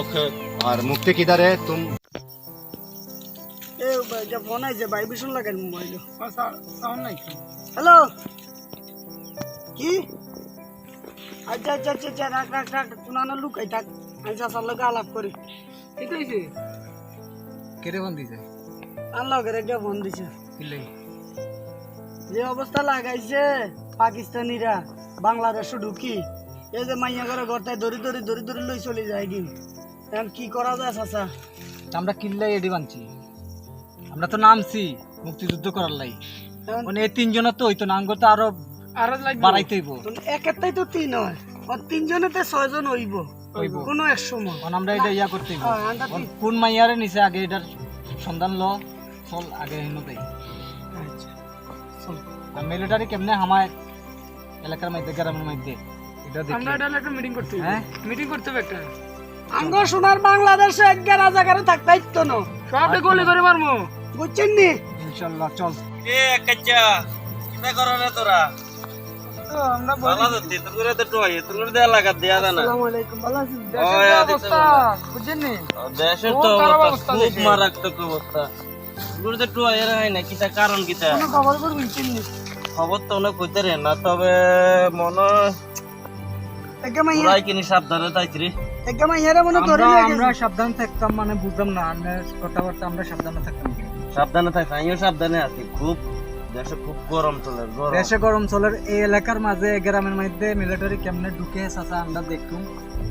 Okay और मुफ्ती किधर है तुम এ ভাই, যা ফোন আইছে ভাই ভীষণ লাগে মোবাইল সাউন্ড নাই হ্যালো কি আচ্ছা আচ্ছা আচ্ছা আচ্ছা রাখ রাখ রাখ পুনানো লুকাই থাক আমি চাচার লোক আলাপ করি ঠিক আছে কেটে বন্ধ দিছে আল্লাহকে একটা ফোন দিছে কিলে যে অবস্থা লাগাইছে পাকিস্তানিরা বাংলাদেশে ঢুকি এই যে মাইয়া করে ঘরটায় ধরি ধরি ধরি ধরি লই চলে যায় কি এখন কি করা যায় চাচা? আমরা কিল্লাই এডি বানছি। আমরা তো নামছি মুক্তিযুদ্ধ করার লাই। মানে এই তিনজনের তো হইতো না আঙ্গ তো আরও আরও বাড়াইতে হইব। একেরটাই তো তিন হয়। আর তিনজনেতে ছয়জন হইব। হইব। কোনো এক সময়। কারণ আমরা এটা ইয়া করতে হইব। হ্যাঁ, কোন মাইয়ারে নিছে আগে এটার সন্ধান ল চল আগে হেন দেই। আচ্ছা, চল। মিলিটারি কেমনে হামায় এলাকার মধ্যে গ্রামের মধ্যে? এটা দেখি। আমরা এটা একটা মিটিং করতে হ্যাঁ? মিটিং করতে হবে একটা। আঙ্গ সোনার বাংলাদেশে এক রাজাকারে থাকতে ইতো না। সবে গলি করে মারমু। বুঝছেন নি ইনশাআল্লাহ চল। এ কাচ্চা রে তোরা? দেয়া লাগা দেয়া হয় না কারণ কিটা খবর তো অনেক না তবে মনে কিনি সাবধানে তাইছি রে মনে আমরা থাকতাম মানে বুঝতাম না আমরা কথাবার্তা আমরা সাবধানে থাকতাম। সাবধানে আমিও সাবধানে আছি। খুব দেশে খুব গরম চলে গরম। দেশে গরম চলে এই এলাকার মাঝে গ্রামের মধ্যে মিলিটারি কেমনে ঢুকে চাচা আমরা দেখতুম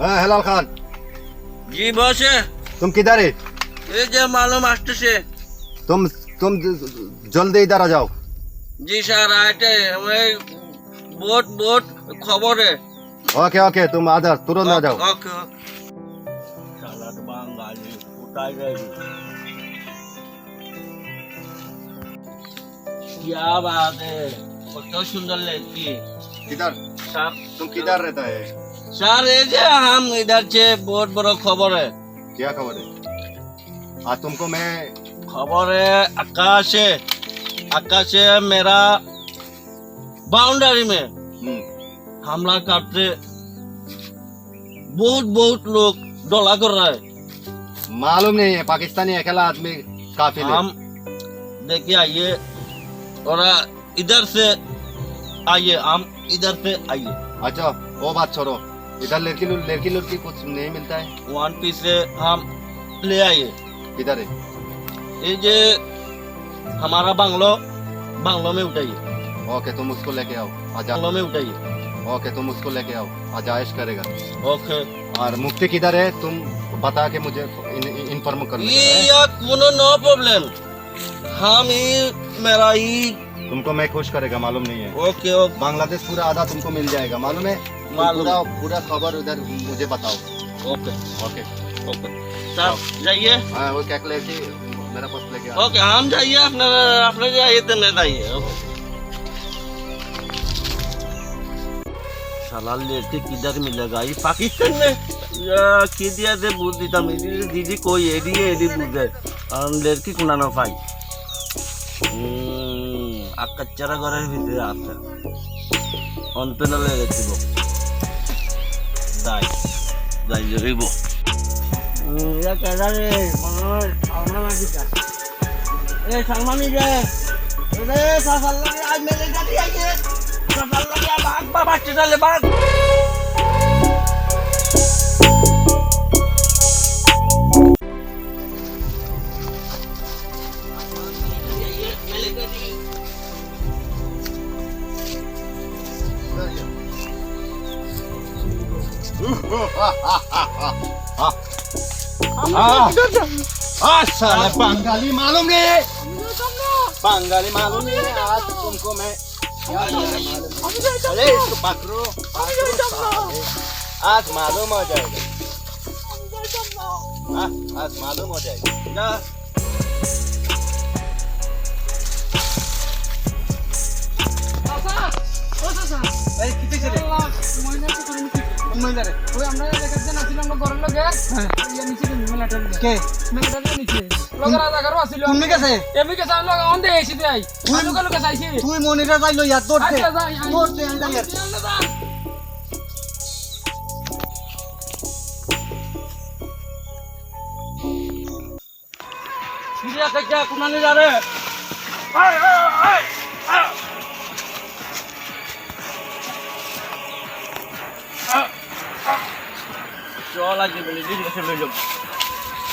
हाँ हेलाल खान जी बॉस तुम किधर है ये जो मालूम मास्टर से तुम तुम जल्दी इधर आ जाओ জি স্যার আইটে ওই বোট বোট খবরে ओके ओके तुम आ जाओ तुरंत आ जाओ ওকে শালা বাঙালি কোথায় যাবি क्या बात है কত সুন্দর লাগছে किधर স্যার तुम किधर रहता है सर ये जे हम इधर से बहुत बड़ा खबर है क्या खबर है हाँ तुमको मैं खबर है आकाश है आकाश है मेरा बाउंड्री में हमला करते बहुत बहुत लोग डोला कर रहा है मालूम नहीं है पाकिस्तानी अकेला आदमी काफी हम देखिए आइए और इधर से आइए हम इधर से आइए अच्छा वो बात छोड़ो इधर लड़की लड़की लड़की कुछ नहीं मिलता है। वन पीस हम ले आइए। इधर है। ये जे हमारा बंगलो बंगलो में उठाइए। ओके तुम उसको लेके आओ। आजा बंगलो में उठाइए। ओके तुम उसको लेके आओ। आजाइश करेगा। ओके। और मुफ्ती किधर है? तुम बता के मुझे इन्फॉर्म कर ये या कोनो नो प्रॉब्लम हम ही मेरा ही तुमको मैं खुश करेगा मालूम नहीं है। Okay okay. बांग्लादेश पूरा आधा तुमको मिल जाएगा मालूम है। पूरा पूरा खबर उधर मुझे बताओ ओके ओके ओके सर जाइए हाँ वो क्या लेके मेरा पास लेके आओ ओके हम जाइए अपने अपने जाइए तो मैं जाइए ओके साला लड़के किधर मिलेगा ये पाकिस्तान में या की दिया से बुझ दीता मेरी दीदी कोई एडी एडी बुझ है আর লড়কি কোনা না পাই আকাচ্চারা ঘরের ভিতরে আছে অন্তনালে রেখিব যাই সালমান আজিকা এ সালমানি যে রে সাসাল লাগে আজ মেলে গাড়ি আইছে। সাসাল লাগে বাঘ বাবা চলে বাঘ। साले बंगाली मालूम नहीं बंगाली मालूम नहीं आज तुमको मैं अरे इसको पकड़ो आज मालूम हो जाएगा आज मालूम हो जाएगा চাচা রে? রে কোন তুই মনিরা যাইলো ইয়ার দৌড়তে। যাই, আই। দৌড়তে আই যাই। ইয়ার। সিরিয়া থেকে চল আজকে বলে দিন এসে লই যাব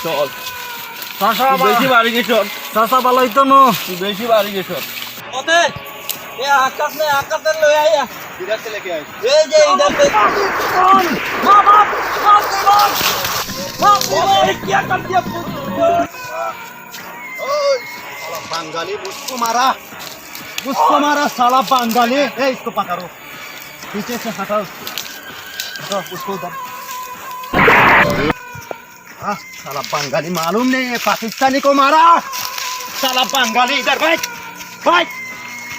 চল চাচা তুই বেশি বাড়ি গেছ চাচা ভালো হইতো না তুই বেশি বাড়ি গেছ ওতে এ আকাশ নে আকাশে লই আইয়া इधर से लेके आए এই যে ইধার তে মা বাপ মা বাপ মা বাপ কি কর দিয়া ओए, साला बंगाली उसको मारा उसको मारा साला बंगाली ए इसको पकड़ो पीछे से हटाओ उसको हटाओ उसको उधर साला बंगाली मालूम नहीं है पाकिस्तानी को मारा। साला बंगाली इधर बैठ बैठ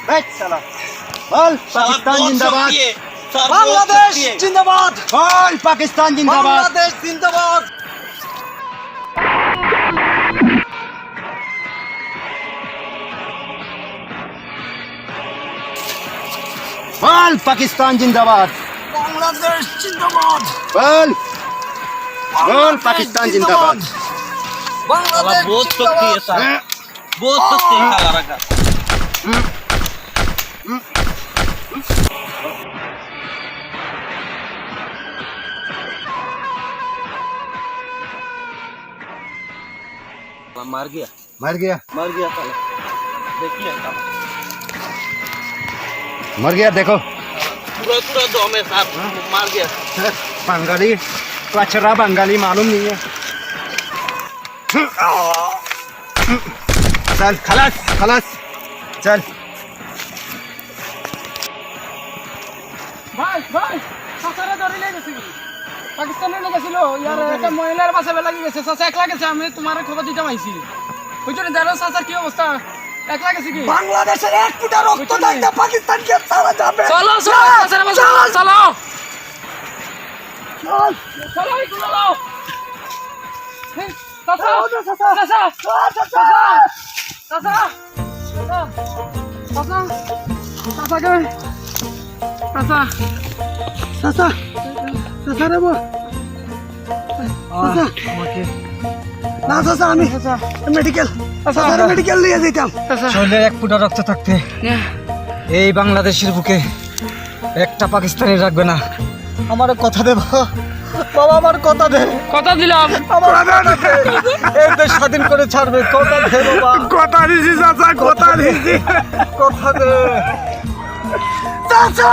बैठ साला। बोल पाकिस्तान जिंदाबाद। बांग्लादेश जिंदाबाद। बोल पाकिस्तान जिंदाबाद। बांग्लादेश जिंदाबाद। बोल पाकिस्तान जिंदाबाद। बांग्लादेश जिंदाबाद। बोल। बोल पाकिस्तान जिंदाबाद बहुत शक्ति है साला बहुत शक्ति है साला रखा मार गया। मर गया। मर गया साला। देखिए मर गया देखो। पूरा पूरा दम है साहब। मार गया। बंगाली कचरा बंगाली मालूम नहीं है चल खलास खलास चल ভাই ভাই চাচারে ধরে নিয়ে গেছি পাকিস্তানের লোক ছিল ইয়ার একটা মহিলার বাসা লাগি গেছে চাচা একলা গেছে আমি তোমার খবর দিতে পাইছি ওই জন্য জানো চাচার কি অবস্থা একলা গেছে কি বাংলাদেশের এক ফুটা রক্ত থাকতে পাকিস্তানকে ছাড়া যাবে চলো চলো চাচার বাসা চলো চলো আমি মেডিকেল মেডিকেল নিয়ে যেতাম চাচা শরীরে এক ফুটা রক্ত থাকতে এই বাংলাদেশের বুকে একটা পাকিস্তানি রাখবে না। আমার কথা দে বাবা আমার কথা দে। কথা দিলাম। আমার এই দেশ স্বাধীন করে ছাড়বে। কথা দে বাবা। কথা দিছি চাচা কথা দিছি। কথা দে। চাচা!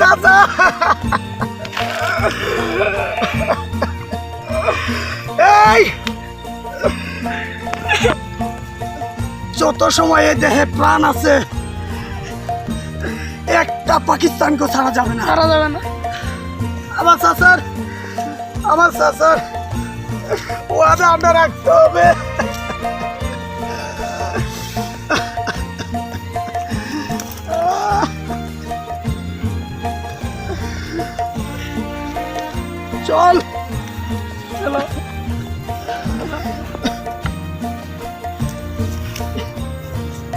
চাচা! এই! যত সময় এই দেহে প্রাণ আছে একটা পাকিস্তানকে ছাড়া যাবে না। ছাড়া যাবে না। আমার চাচার আমার চাচার ওয়াদা আমরা রাখতে হবে। চল।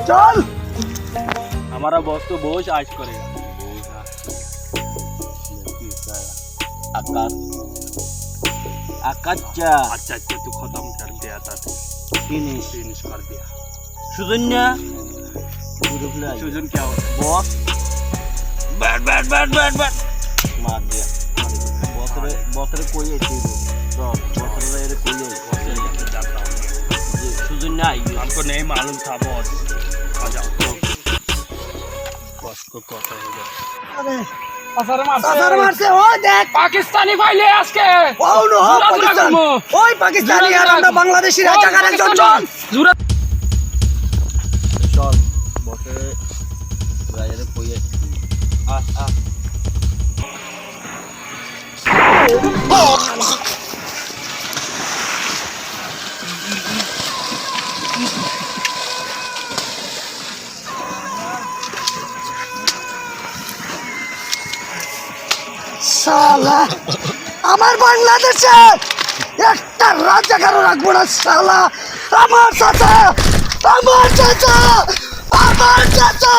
চল हमारा बॉस तो बहुत आज करेगा आकाश आकाश चा अच्छा अच्छा तू खत्म कर दिया था तू फिनिश फिनिश कर दिया सुजन्या सुजन क्या होता boss bat bat bat bat bat मार दिया बॉस रे बॉस रे कोई है चीज तो बॉस रे रे कोई है है जाता हूँ ये सुजन्या आई है हमको नहीं मालूम था बॉस পাকিস্তানি ফাইলে আজকে। পাকিস্তান। করব। ওই পাকিস্তানি আর আমরা। বাংলাদেশি রাজাকারের শালা। আমার বাংলাদেশে একটা রাজাকারও রাখব না শালা। আমার চাচা আমার চাচা আমার চাচা।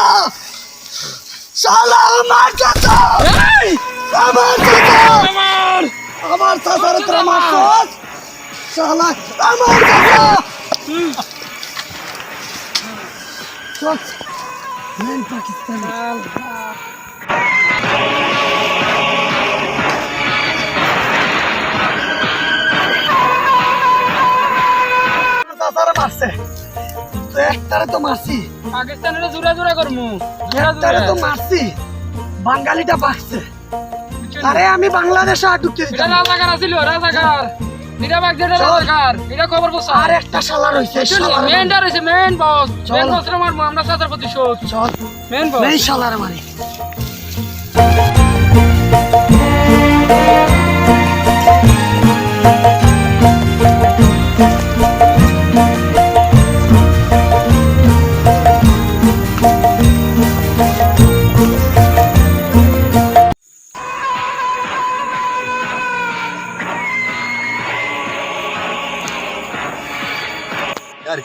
শালা আমার চাচা। আমার চাচা। আমার! আমার চাচার তোরা মারছস শালা আমার চাচা। চল। মেন পাকিস্তানি। চাচারা মারছে। তো একটারে তো মারছি। পাকিস্তানের জোরা জোরা করমু। একটারে তো মারছি। বাঙালিটা বাঁচছে। আরে আমি বাংলাদেশে এটা দিতাম। রাজাকার আছিল রাজাকার। এটা বাগ যেটা রাজাকার। এটা খবর বসা। আর একটা শালা রয়েছে মেনটা রয়েছে মেন বস। মেন বস মারবো আমরা চাচার প্রতিশোধ। Main boss. এই শালার মারি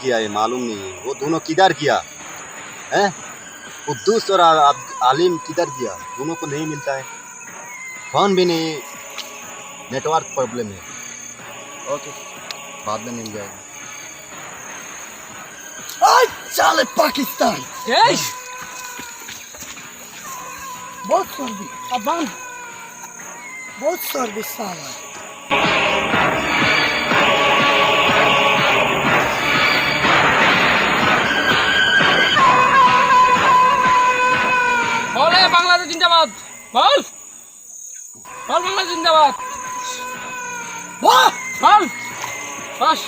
किया ये मालूम नहीं वो दोनों किधर किया? है? कुद्दूस और आलिम किधर किया? दोनों को नहीं मिलता है। फ़ोन भी नहीं। नेटवर्क प्रॉब्लम है। ओके बाद में मिल जाएगा। चले पाकिस्तान। बहुत सर्दी अबान बहुत सर्दी साला বল। বল বাংলা জিন্দাবাদ। বল। বাস।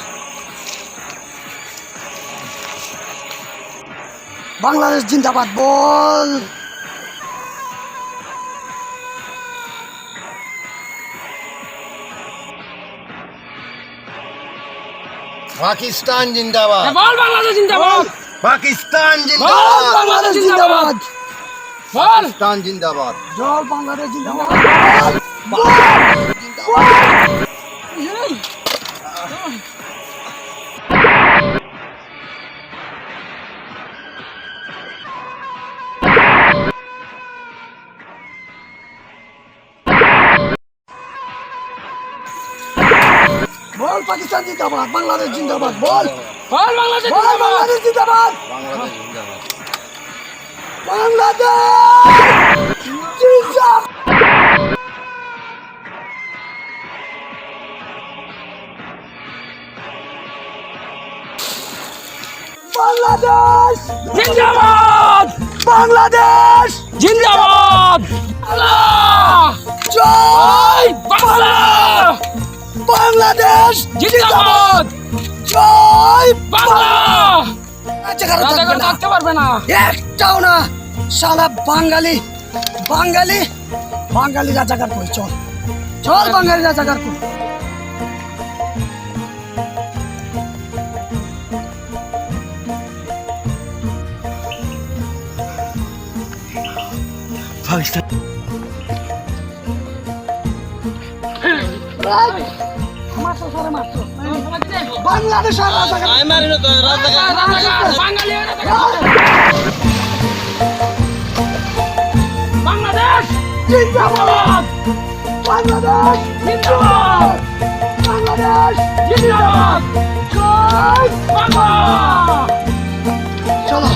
বাংলাদেশ জিন্দাবাদ বল। পাকিস্তান জিন্দাবাদ। হ্যাঁ, বল বাংলাদেশ জিন্দাবাদ। পাকিস্তান জিন্দাবাদ। বাংলাদেশ জিন্দাবাদ। পাকিস্তান জিন্দাবাদ। জল বাংলাদেশ জিন্দাবাদ। বল পাকিস্তান জিন্দাবাদ বাংলাদেশ জিন্দাবাদ বল। বল। বাংলাদেশ জিন্দাবাদ বাংলাদেশ জিন্দাবাদ। বাংলাদেশ জিন্দাবাদ। বাংলাদেশ! জিন্দাবাদ! বাংলাদেশ জিন্দাবাদ জয় বাংলা বাংলাদেশ! জিন্দাবাদ! জয় বাংলা রাজাকার রাজাকার থাকতে পারবে না। একটাও না। শালা বাঙালি বাঙালি বাঙালি রাজাকার কই চল চল বাঙালি রাজাকার কই মারছো সারে মারছো। বাংলাদেশের রাজাকার। আই মারি না তো রাজাকার। রাজাকার। বাঙালি রাজাকার। বাংলাদেশ! জিন্দাবাদ। বাংলাদেশ। জিন্দাবাদ। বাংলাদেশ। জিন্দাবাদ। জয় বাংলা। চলো।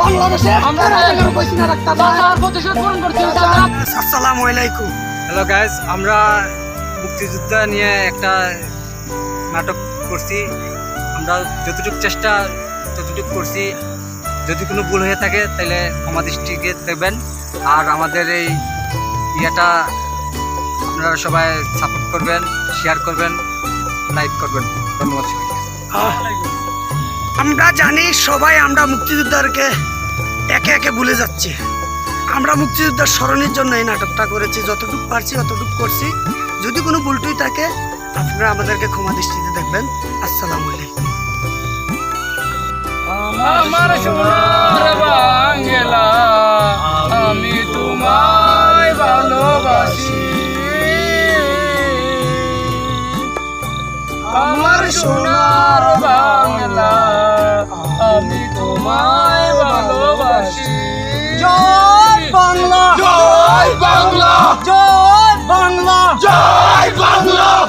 বাংলাদেশে আমরা রাজাকার কইছি না রাখতাম চাচার প্রতিশোধ পূরণ করছি আসসালামু আলাইকুম হ্যালো গাইজ আমরা মুক্তিযোদ্ধা নিয়ে একটা নাটক করছি, আমরা যতটুকু চেষ্টা ততটুকু করছি। যদি কোনো ভুল হয়ে থাকে, তাহলে আমার দৃষ্টিকে দেখবেন। আর আমাদের এই ইয়েটা আপনারা সবাই সাপোর্ট করবেন শেয়ার করবেন লাইক করবেন। ধন্যবাদ আমরা জানি সবাই আমরা মুক্তিযোদ্ধারকে একে একে ভুলে যাচ্ছি। আমরা মুক্তিযোদ্ধার স্মরণের জন্য এই নাটকটা করেছি। যতটুকু পারছি অতটুকু করছি। যদি কোনো ভুলটুই থাকে আপনারা আমাদেরকে ক্ষমা দৃষ্টিতে দেখবেন। আসসালামু আলাইকুম। আমার সোনার বাংলা আমি তোমায় ভালোবাসি। আমার সোনার বাংলা আমি তোমায় ভালোবাসি। জয় বাংলা। জয় বাংলা। জয় বাংলা। জয়